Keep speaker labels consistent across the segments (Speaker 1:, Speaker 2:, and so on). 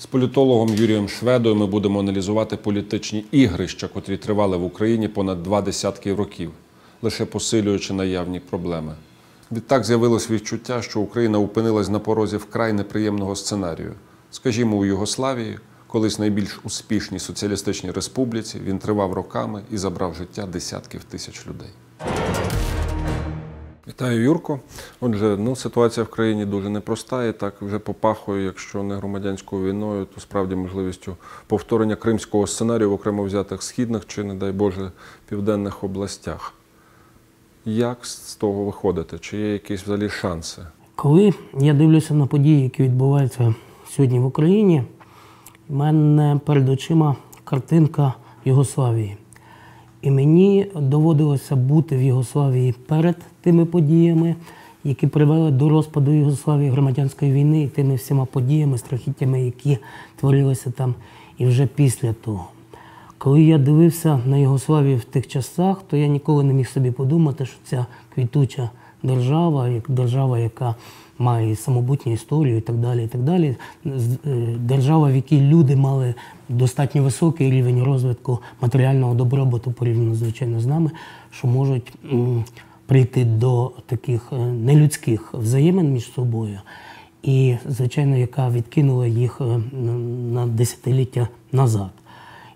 Speaker 1: З політологом Юрієм Шведою ми будемо аналізувати політичні ігрища, котрі тривали в Україні понад два десятки років, лише посилюючи наявні проблеми. Відтак з'явилось відчуття, що Україна опинилась на порозі вкрай неприємного сценарію. Скажімо, у Югославії, колись найбільш успішній соціалістичній республіці, він тривав роками і забрав життя десятків тисяч людей. Вітаю, Юрко. Отже, ну ситуація в країні дуже непроста і так вже попахує, якщо не громадянською війною, то справді можливістю повторення кримського сценарію в окремо взятих східних чи, не дай Боже, південних областях. Як з того виходити? Чи є якісь взагалі шанси?
Speaker 2: Коли я дивлюся на події, які відбуваються сьогодні в Україні, в мене перед очима картинка Югославії. І мені доводилося бути в Єгославії перед тими подіями, які привели до розпаду Єгославії громадянської війни і тими всіма подіями, страхіттями, які творилися там, і вже після того. Коли я дивився на Єгославію в тих часах, то я ніколи не міг собі подумати, що ця квітуча держава, як держава, яка має самобутню історію і так далі. і так далі, е, Держава, в якій люди мали достатньо високий рівень розвитку матеріального добробуту порівняно, звичайно, з нами, що можуть прийти до таких е, нелюдських взаємин між собою. І, звичайно, яка відкинула їх е, на- на десятиліття назад.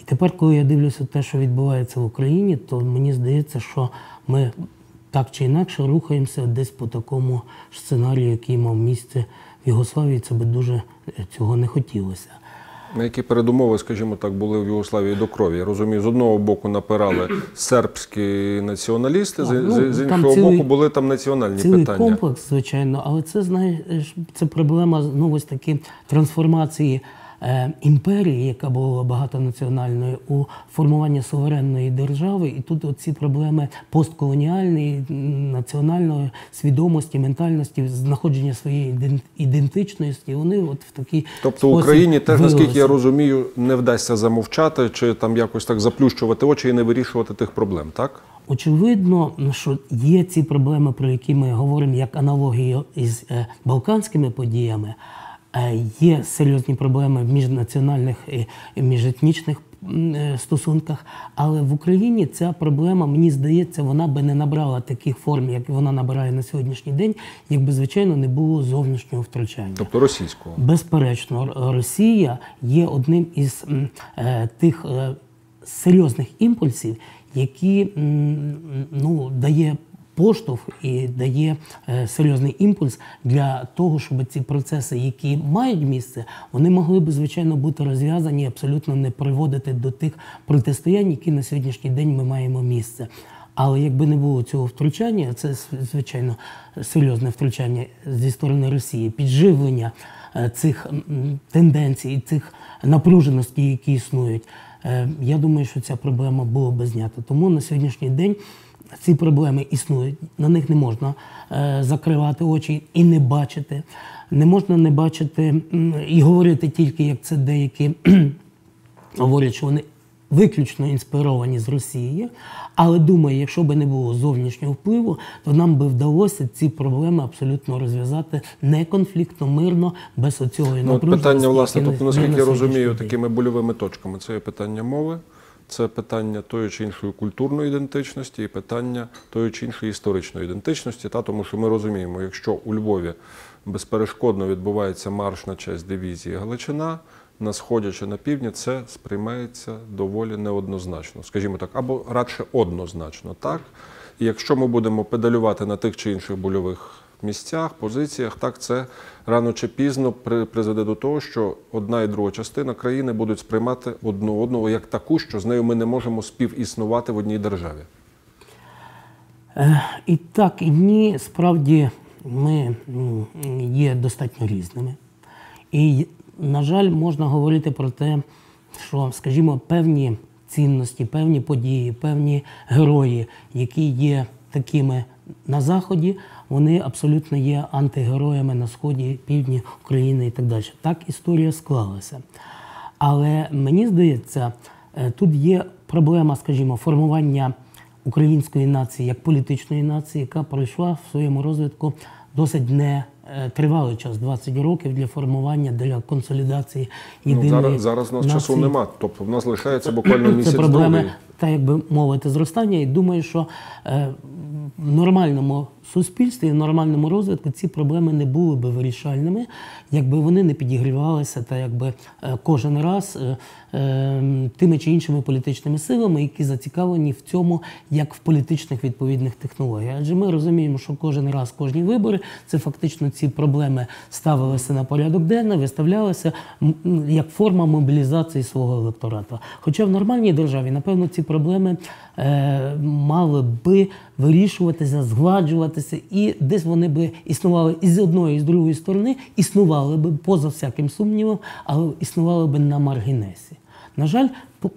Speaker 2: І тепер, коли я дивлюся те, що відбувається в Україні, то мені здається, що ми так чи інакше рухаємося десь по такому ж сценарію, який мав місце в Югославії. Це би дуже е, цього не хотілося.
Speaker 1: На які передумови, скажімо так, були в Югославії до крові? Я розумію, з одного боку напирали сербські націоналісти, з,
Speaker 2: ну,
Speaker 1: з- з іншого
Speaker 2: цілий-
Speaker 1: боку були там національні
Speaker 2: Цілий
Speaker 1: питання.
Speaker 2: комплекс, звичайно, але це знаєш, це проблема знову ж таки трансформації імперії, яка була багатонаціональною, у формування суверенної держави. І тут ці проблеми постколоніальної, національної свідомості, ментальності, знаходження своєї ідентичності, вони от в такий
Speaker 1: Тобто Україні теж, наскільки я розумію, не вдасться замовчати чи там якось так заплющувати очі і не вирішувати тих проблем, так?
Speaker 2: Очевидно, що є ці проблеми, про які ми говоримо як аналогії із е, балканськими подіями. Е, Є серйозні проблеми в міжнаціональних і міжетнічних е, стосунках. Але в Україні ця проблема, мені здається, вона би не набрала таких форм, як вона набирає на сьогоднішній день, якби звичайно не було зовнішнього втручання.
Speaker 1: Тобто російського.
Speaker 2: Безперечно, Росія є одним із е, тих е, серйозних імпульсів, які ну, дає поштовх і дає е, серйозний імпульс для того, щоб ці процеси, які мають місце, вони могли б звичайно бути розв'язані абсолютно не приводити до тих протистоянь, які на сьогоднішній день ми маємо місце. Але якби не було цього втручання, це звичайно серйозне втручання зі сторони Росії, підживлення е, цих тенденцій, цих напруженостей, які існують. Е, Я думаю, що ця проблема була би знята. Тому на сьогоднішній день ці проблеми існують, на них не можна е, закривати очі і не бачити. Не можна не бачити і говорити тільки, як це деякі говорять, що вони виключно інспіровані з Росії, але думаю, якщо б не було зовнішнього впливу, то нам би вдалося ці проблеми абсолютно розв'язати не конфліктно, мирно, без оцього
Speaker 1: Ну,
Speaker 2: напруженості,
Speaker 1: питання, власне, тобто, наскільки я розумію, такими больовими точками це є питання мови, це питання тої чи іншої культурної ідентичності і питання тої чи іншої історичної ідентичності. Та, тому що ми розуміємо, якщо у Львові безперешкодно відбувається марш на честь дивізії Галичина, на сході чи на півдні, це сприймається доволі неоднозначно, скажімо так, або радше однозначно, так? І якщо ми будемо педалювати на тих чи інших больових місцях, позиціях, так це рано чи пізно призведе до того, що одна і друга частина країни будуть сприймати одну одного як таку, що з нею ми не можемо співіснувати в одній державі.
Speaker 2: Е, І так, і ні, справді ми є достатньо різними. І, на жаль, можна говорити про те, що, скажімо, певні цінності, певні події, певні герої, які є такими на Заході, вони абсолютно є антигероями на сході, півдні України і так далі. Так історія склалася. Але мені здається, е, тут є проблема, скажімо, формування української нації як політичної нації, яка пройшла в своєму розвитку досить не е, тривалий час, 20 років для формування, для консолідації
Speaker 1: Ну, зараз, зараз у нас часу
Speaker 2: нації.
Speaker 1: нема. Тобто в нас лишається буквально місяць
Speaker 2: Це проблеми,
Speaker 1: другий.
Speaker 2: та як би мовити, зростання. І думаю, що е, в нормальному суспільстві, в нормальному розвитку ці проблеми не були би вирішальними, якби вони не підігрівалися та якби е, кожен раз е, тими чи іншими політичними силами, які зацікавлені в цьому, як в політичних відповідних технологіях. Адже ми розуміємо, що кожен раз, кожні вибори, це фактично ці проблеми ставилися на порядок денний, виставлялися як форма мобілізації свого електорату. Хоча в нормальній державі, напевно, ці проблеми е, мали би вирішуватися, згладжуватися, і десь вони би існували і з одної, і з другої сторони, існували би поза всяким сумнівом, але існували би на маргінесі. На жаль,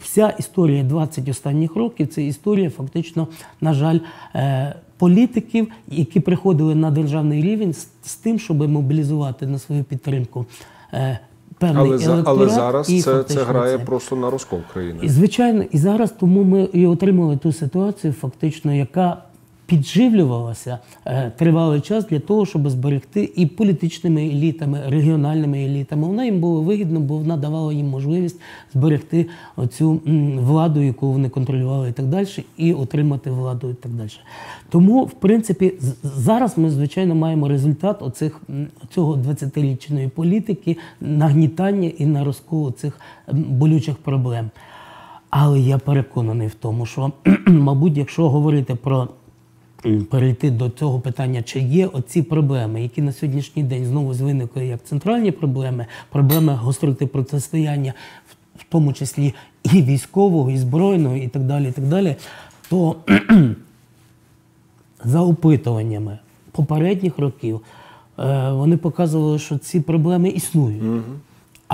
Speaker 2: вся історія 20 останніх років це історія фактично, на жаль, е, політиків, які приходили на державний рівень з, тим, щоб мобілізувати на свою підтримку е, певний
Speaker 1: Але,
Speaker 2: електорат.
Speaker 1: але зараз
Speaker 2: і
Speaker 1: це, це грає
Speaker 2: це.
Speaker 1: просто на розкол країни.
Speaker 2: І, звичайно, і зараз тому ми і отримали ту ситуацію, фактично, яка підживлювалася е, тривалий час для того, щоб зберегти і політичними елітами, регіональними елітами. Вона їм було вигідно, бо вона давала їм можливість зберегти оцю владу, яку вони контролювали, і так далі, і отримати владу, і так далі. Тому, в принципі, зараз ми звичайно маємо результат оцих цього 20-річної політики, нагнітання і на розколу цих болючих проблем. Але я переконаний в тому, що, мабуть, якщо говорити про перейти до цього питання, чи є оці проблеми, які на сьогоднішній день знову виникли як центральні проблеми, проблеми гостроти протистояння, в- в тому числі і військового, і збройного, і так далі, і так далі, то за опитуваннями попередніх років е, вони показували, що ці проблеми існують,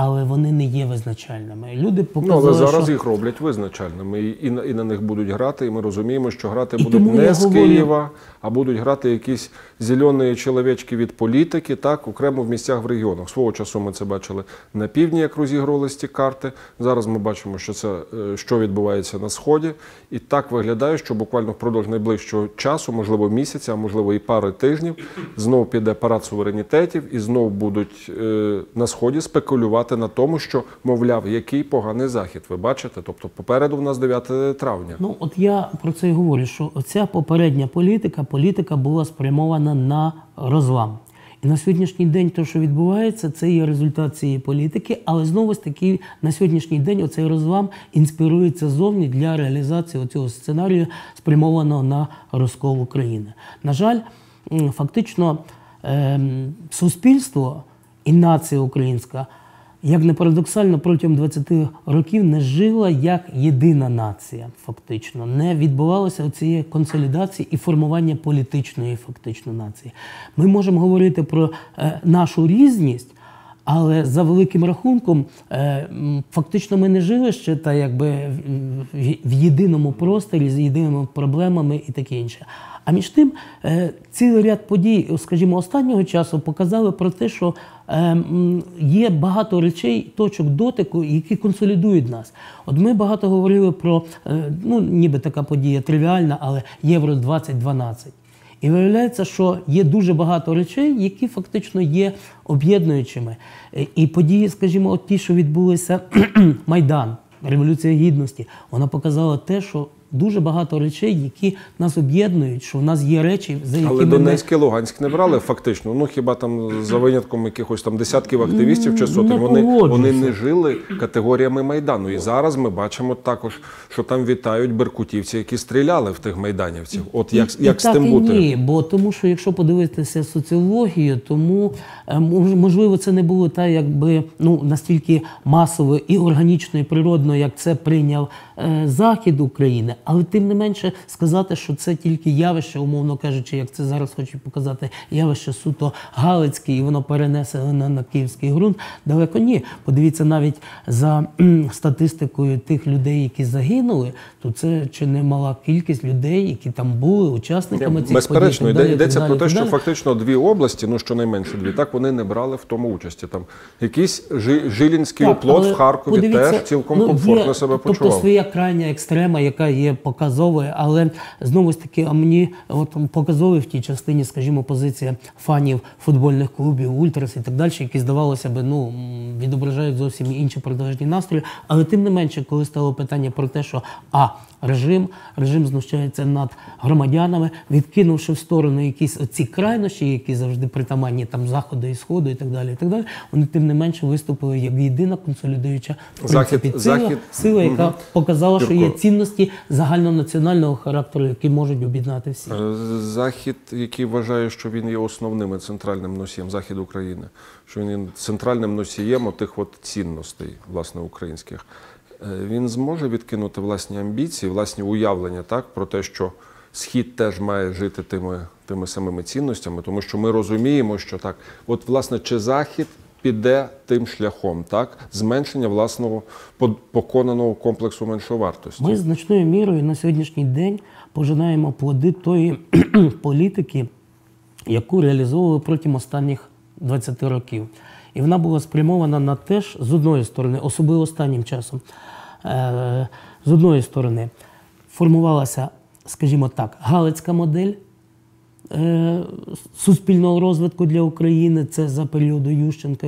Speaker 2: але вони не є визначальними. Люди
Speaker 1: Ну, але зараз
Speaker 2: що
Speaker 1: їх роблять визначальними, і, і, на- і на них будуть грати, і ми розуміємо, що грати
Speaker 2: І
Speaker 1: будуть не з
Speaker 2: говорю-
Speaker 1: Києва, а будуть грати якісь зелені чоловічки від політики, так, окремо в місцях в регіонах. Свого часу ми це бачили на півдні, як розігрувалися ці карти. Зараз ми бачимо, що це е, що відбувається на сході. І так виглядає, що буквально впродовж найближчого часу, можливо, місяця, а можливо і пари тижнів, знов піде парад суверенітетів і знов будуть е, на сході спекулювати на тому, що мовляв, який поганий захід. Ви бачите? Тобто попереду в нас 9 травня.
Speaker 2: Ну, от я про це і говорю, що оця попередня політика, політика була спрямована на розлам. І на сьогоднішній день те, що відбувається, це є результат цієї політики, але знову ж таки на сьогоднішній день оцей розлам інспірується зовні для реалізації цього сценарію, спрямованого на розкол України. На жаль, фактично ем, суспільство і нація українська як не парадоксально, протягом 20 років не жила як єдина нація, фактично. Не відбувалося цієї консолідації і формування політичної фактично нації. Ми можемо говорити про е, нашу різність. Але за великим рахунком, е, фактично, ми не жили ще та якби в- єдиному просторі з єдиними проблемами і таке інше. А між тим, е, цілий ряд подій, скажімо, останнього часу показали про те, що е, є багато речей, точок дотику, які консолідують нас. От ми багато говорили про, ну ніби така подія тривіальна, але Євро 2012. І виявляється, що є дуже багато речей, які фактично є об'єднуючими. Е, І події, скажімо, от ті, що відбулися Майдан, Революція Гідності, вона показала те, що дуже багато речей, які нас об'єднують, що в нас є речі, за якими
Speaker 1: Але
Speaker 2: ми...
Speaker 1: Донецьк і Луганськ не брали фактично. Ну хіба там за винятком якихось там десятків активістів чи сотень. Вони, вони не жили категоріями майдану. І зараз ми бачимо також, що там вітають беркутівці, які стріляли в тих майданівців. От як,
Speaker 2: І-
Speaker 1: як
Speaker 2: і
Speaker 1: з
Speaker 2: так
Speaker 1: тим
Speaker 2: і
Speaker 1: бути?
Speaker 2: Ні, бо тому, що якщо подивитися соціологію, тому е, можливо це не було так, якби ну настільки масово і органічно, і природно, як це прийняв захід України, але тим не менше сказати, що це тільки явище, умовно кажучи, як це зараз хочуть показати, явище суто галицьке, і воно перенесено на, на київський ґрунт. Далеко ні. Подивіться навіть за статистикою тих людей, які загинули, то це чи не мала кількість людей, які там були учасниками цих
Speaker 1: Безперечно,
Speaker 2: подій.
Speaker 1: йде, йдеться про те, що фактично дві області, ну щонайменше дві, так вони не брали в тому участі. Там якийсь Жилінський
Speaker 2: Так,
Speaker 1: оплот в Харкові теж цілком
Speaker 2: ну,
Speaker 1: комфортно
Speaker 2: є,
Speaker 1: себе
Speaker 2: Тобто своя крайня екстрема, яка є показовою, але знову ж таки, а мені от показовою в тій частині, скажімо, позиція фанів футбольних клубів, ультрас і так далі, які здавалося б, ну відображають зовсім інші продажні настрої. Але тим не менше, коли стало питання про те, що а режим, режим знущається над громадянами, відкинувши в сторону якісь оці крайнощі, які завжди притаманні там заходу і сходу, і так далі. І так далі. Вони тим не менше виступили як єдина консолідуюча
Speaker 1: Захід-
Speaker 2: сила,
Speaker 1: Захід-
Speaker 2: сила, яка показала, що є цінності загальнонаціонального характеру, які можуть об'єднати всіх.
Speaker 1: Е, Захід, який вважає, що він є основним і центральним носієм Захід України, що він є центральним носієм отих от цінностей, власне, українських, він зможе відкинути власні амбіції, власні уявлення так, про те, що Схід теж має жити тими, тими самими цінностями, тому що ми розуміємо, що так, от, власне, чи Захід піде тим шляхом, так, зменшення власного по- поконаного комплексу меншовартості.
Speaker 2: Ми значною мірою на сьогоднішній день пожинаємо плоди тої політики, яку реалізовували протягом останніх 20 років. І вона була спрямована на те ж, з одної сторони, особливо останнім часом, е, з одної сторони, формувалася, скажімо так, галицька модель е, суспільного розвитку для України. Це за періоду Ющенка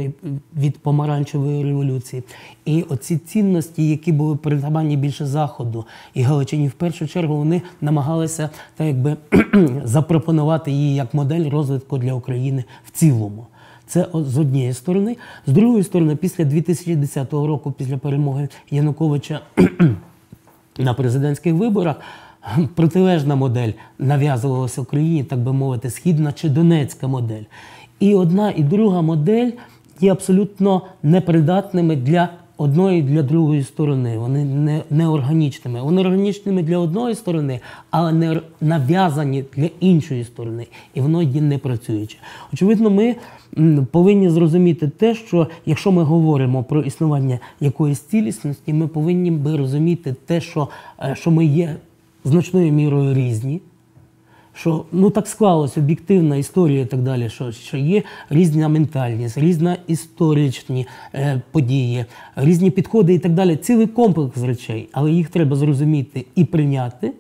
Speaker 2: від помаранчевої революції. І оці цінності, які були притаманні більше заходу і Галичині, в першу чергу вони намагалися так якби запропонувати її як модель розвитку для України в цілому. Це з однієї сторони. З другої сторони, після 2010 року, після перемоги Януковича на президентських виборах протилежна модель нав'язувалася Україні, так би мовити, східна чи донецька модель. І одна і друга модель є абсолютно непридатними для одної для другої сторони. Вони не, не органічними. Вони органічними для одної сторони, але не нав'язані для іншої сторони. І воно є не працююче. Очевидно, ми повинні зрозуміти те, що якщо ми говоримо про існування якоїсь цілісності, ми повинні би розуміти те, що, е, що ми є значною мірою різні. Що ну так склалась об'єктивна історія і так далі, що, що є різна ментальність, різна історичні е, події, різні підходи і так далі. Цілий комплекс речей, але їх треба зрозуміти і прийняти,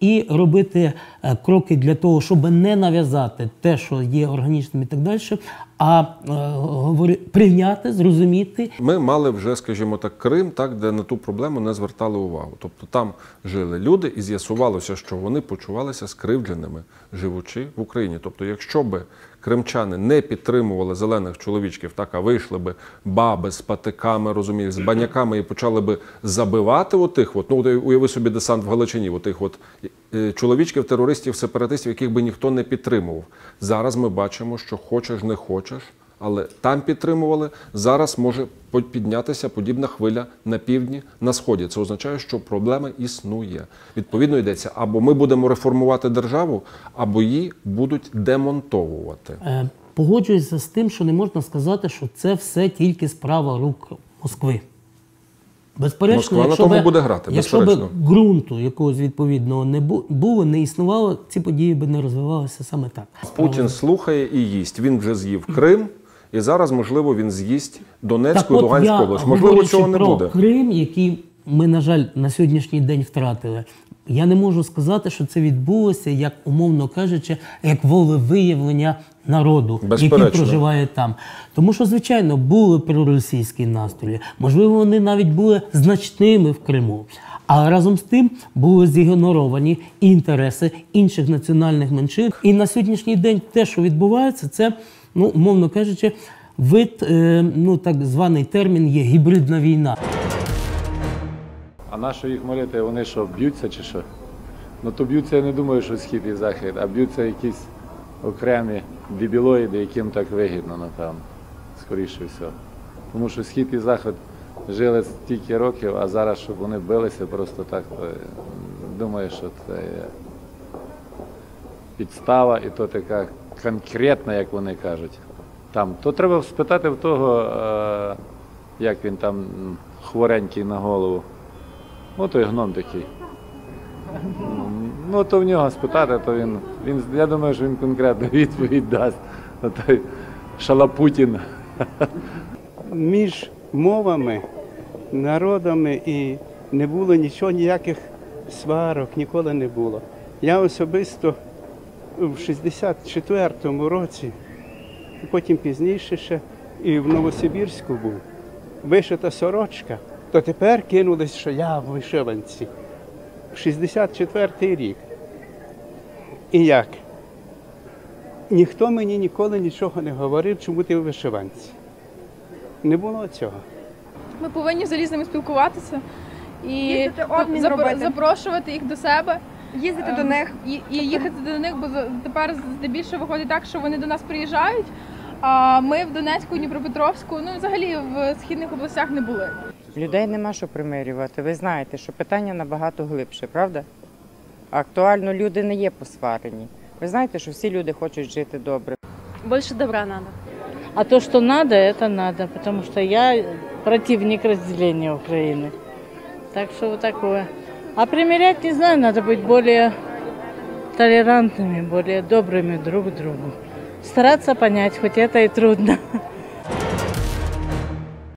Speaker 2: і робити е, кроки для того, щоб не нав'язати те, що є органічним і так далі, а е, говори, прийняти, зрозуміти
Speaker 1: Ми мали вже, скажімо так, Крим, так, де на ту проблему не звертали увагу. Тобто там жили люди, і з'ясувалося, що вони почувалися скривдженими, живучи в Україні. Тобто, якщо би кримчани не підтримували зелених чоловічків, так а вийшли би баби з патиками, розумієш, з баняками і почали би забивати отих, от, ну уяви собі десант в Галичині, отих от е, чоловічків, терористів, сепаратистів, яких би ніхто не підтримував. Зараз ми бачимо, що хочеш, не хочеш. Але там підтримували. Зараз може піднятися подібна хвиля на півдні, на сході. Це означає, що проблема існує. Відповідно, йдеться або ми будемо реформувати державу, або її будуть демонтовувати.
Speaker 2: Е, Погоджуюся з тим, що не можна сказати, що це все тільки справа рук Москви. Безперечно,
Speaker 1: Москва на тому
Speaker 2: би,
Speaker 1: буде грати,
Speaker 2: якщо би ґрунту якогось відповідного не було, не існувало, ці події би не розвивалися саме так.
Speaker 1: Путін слухає і їсть. Він вже з'їв Крим, і зараз, можливо, він з'їсть Донецьку,
Speaker 2: от
Speaker 1: Луганську область. Можливо, цього не
Speaker 2: про
Speaker 1: буде.
Speaker 2: Крим, який ми, на жаль, на сьогоднішній день втратили. Я не можу сказати, що це відбулося, як умовно кажучи, як волевиявлення народу, який проживає там. Тому що, звичайно, були проросійські настрої. Можливо, вони навіть були значними в Криму. Але разом з тим були зігноровані інтереси інших національних меншин. І на сьогоднішній день те, що відбувається, це, ну, умовно кажучи, вид, е, ну так званий термін є гібридна війна.
Speaker 3: А на що їх молити? Вони що, б'ються чи що? Ну то б'ються, я не думаю, що схід і захід, а б'ються якісь окремі бібілоїди, яким так вигідно, напевно, скоріше всього. Тому що схід і захід жили стільки років, а зараз, щоб вони билися просто так, то, е, думаю, що це є підстава і то така конкретна, як вони кажуть. Там. То треба спитати в того, е, як він там хворенький на голову. Ну, той гном такий. Ну, то в нього спитати, то він, він я думаю, що він конкретну відповідь дасть. Той Шалапутін.
Speaker 4: між мовами, народами і не було нічого, ніяких сварок ніколи не було. Я особисто в 64-му році, і потім пізніше ще і в Новосибірську був, вишита сорочка, то тепер кинулись, що я в вишиванці. 64-й рік. І як? Ніхто мені ніколи нічого не говорив, чому ти в вишиванці. Не було цього.
Speaker 5: Ми повинні взагалі з ними спілкуватися і
Speaker 6: Їздити, обмін
Speaker 5: запро-
Speaker 6: робити.
Speaker 5: запрошувати їх до себе.
Speaker 6: Їздити
Speaker 5: Ем,
Speaker 6: до них.
Speaker 5: І, і їхати до них, бо тепер здебільшого виходить так, що вони до нас приїжджають. А ми в Донецьку, Дніпропетровську, ну взагалі в східних областях не були.
Speaker 7: Людей нема що примирювати. Ви знаєте, що питання набагато глибше, правда? Актуально люди не є посварені. Ви знаєте, що всі люди хочуть жити добре.
Speaker 8: Больше добра надо.
Speaker 9: А то, что надо, это надо, потому что я противник разделения Украины. Так что вот такое. А примерять, не знаю, надо быть более толерантными, более добрыми друг к другу. Стараться понять, хоть это и трудно.